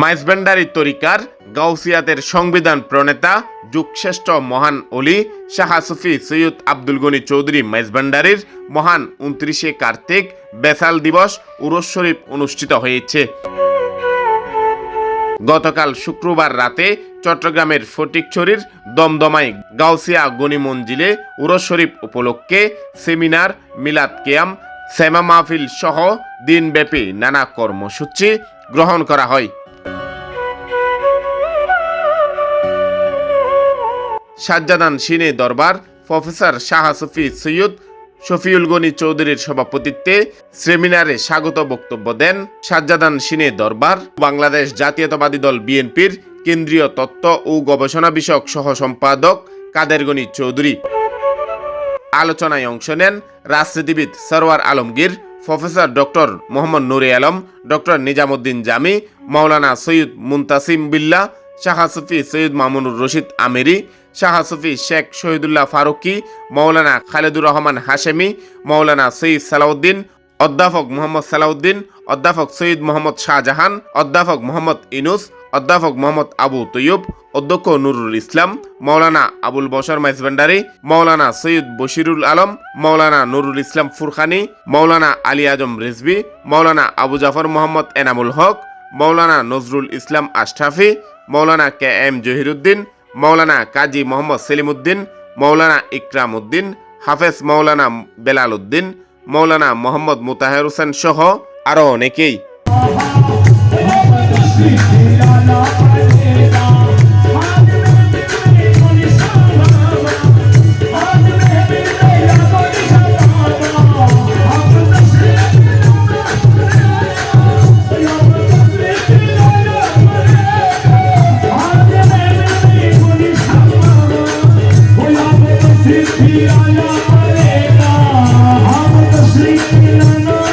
মাইজবেন্ডারি তরিকার গাউসিয়াতের সংবিধান প্রণেতা যুগশ্রেষ্ঠ মহান অলি শাহ সুফি সৈয়দ আব্দুল গনি চৌধুরী মাইজবেন্ডারির মহান উনত্রিশে কার্তিক বেসাল দিবস উরস শরীফ অনুষ্ঠিত হয়েছে। গতকাল শুক্রবার রাতে চট্টগ্রামের ফটিকছড়ির দমদমাই গাউসিয়া গনি মঞ্জিলে উরস শরীফ উপলক্ষে সেমিনার, মিলাদ কেয়াম সেমা মাহফিল সহ দিনব্যাপী নানা কর্মসূচি গ্রহণ করা হয়। শাহজাদান সিনে দরবার, প্রফেসর শাহ সফি সৈয়দ শফিউল গনি চৌধুরীর সভাপতিত্বে সেমিনারে স্বাগত বক্তব্য দেন শাহজাদান সিনে দরবার, বাংলাদেশ জাতীয়তাবাদী দল বিএনপির কেন্দ্রীয় তত্ত্ব ও গবেষণা বিষয়ক সহ সম্পাদক কাদের গনি চৌধুরী। আলোচনায় অংশ নেন রাজনীতিবিদ Sarwar Alamgir, professor doctor Mohammad Nure Alam, doctor Nizamuddin Jami, Maulana Syed Muntasim Billah Shah Sufi Syed Mamunur Rashid Amiri Shah Sufi Sheikh Shahidullah Faruqi Maulana Khaledur Rahman Hashemi Maulana Syed Salauddin, অধ্যাপক মোহাম্মদ সালাউদ্দিন, অধ্যাপক সৈয়দ মোহাম্মদ শাহজাহান, অধ্যাপক মোহাম্মদ ইনুস, অধ্যাপক মোহাম্মদ আবু তৈয়ব, অধ্যক্ষ Nurul Islam Maulana Abul Bashar Maizbhandari Maulana Syed Bashirul Alam Maulana Nurul Islam Furkhani Maulana Ali Azam Rizvi Maulana Abu Jafar Mohammad Enamul Haque Maulana Nazrul Islam Ashrafi Maulana K M Zahiruddin Maulana Kazi Mohammad Selim Uddin Maulana Ikram Uddin Hafez Maulana Belal Uddin মৌলানা মোহাম্মদ মুতাহের হোসেন সহ আরও অনেকেই श्री कृष्ण